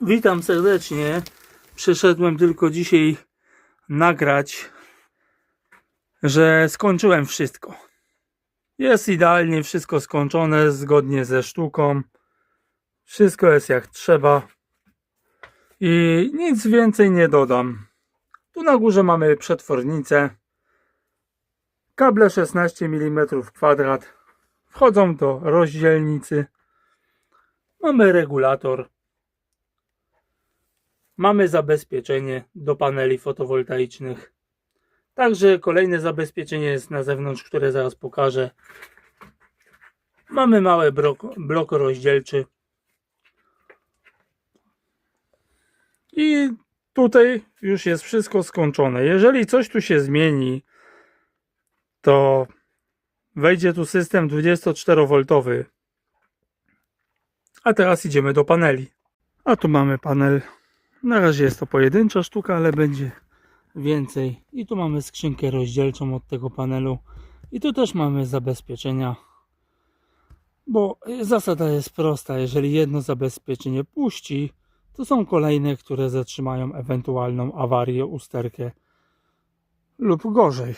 Witam serdecznie. Przyszedłem tylko dzisiaj nagrać, że skończyłem wszystko. Jest idealnie wszystko skończone, zgodnie ze sztuką. Wszystko jest jak trzeba. I nic więcej nie dodam. Tu na górze mamy przetwornicę. Kable 16 mm kwadrat wchodzą do rozdzielnicy. Mamy regulator. Mamy zabezpieczenie do paneli fotowoltaicznych. Także kolejne zabezpieczenie jest na zewnątrz, które zaraz pokażę. Mamy mały blok, blok rozdzielczy. I tutaj już jest wszystko skończone. Jeżeli coś tu się zmieni, to wejdzie tu system 24V. A teraz idziemy do paneli. A tu mamy panel. Na razie jest to pojedyncza sztuka, ale będzie więcej. I tu mamy skrzynkę rozdzielczą od tego panelu. I tu też mamy zabezpieczenia. Bo zasada jest prosta. Jeżeli jedno zabezpieczenie puści, to są kolejne, które zatrzymają ewentualną awarię, usterkę lub gorzej.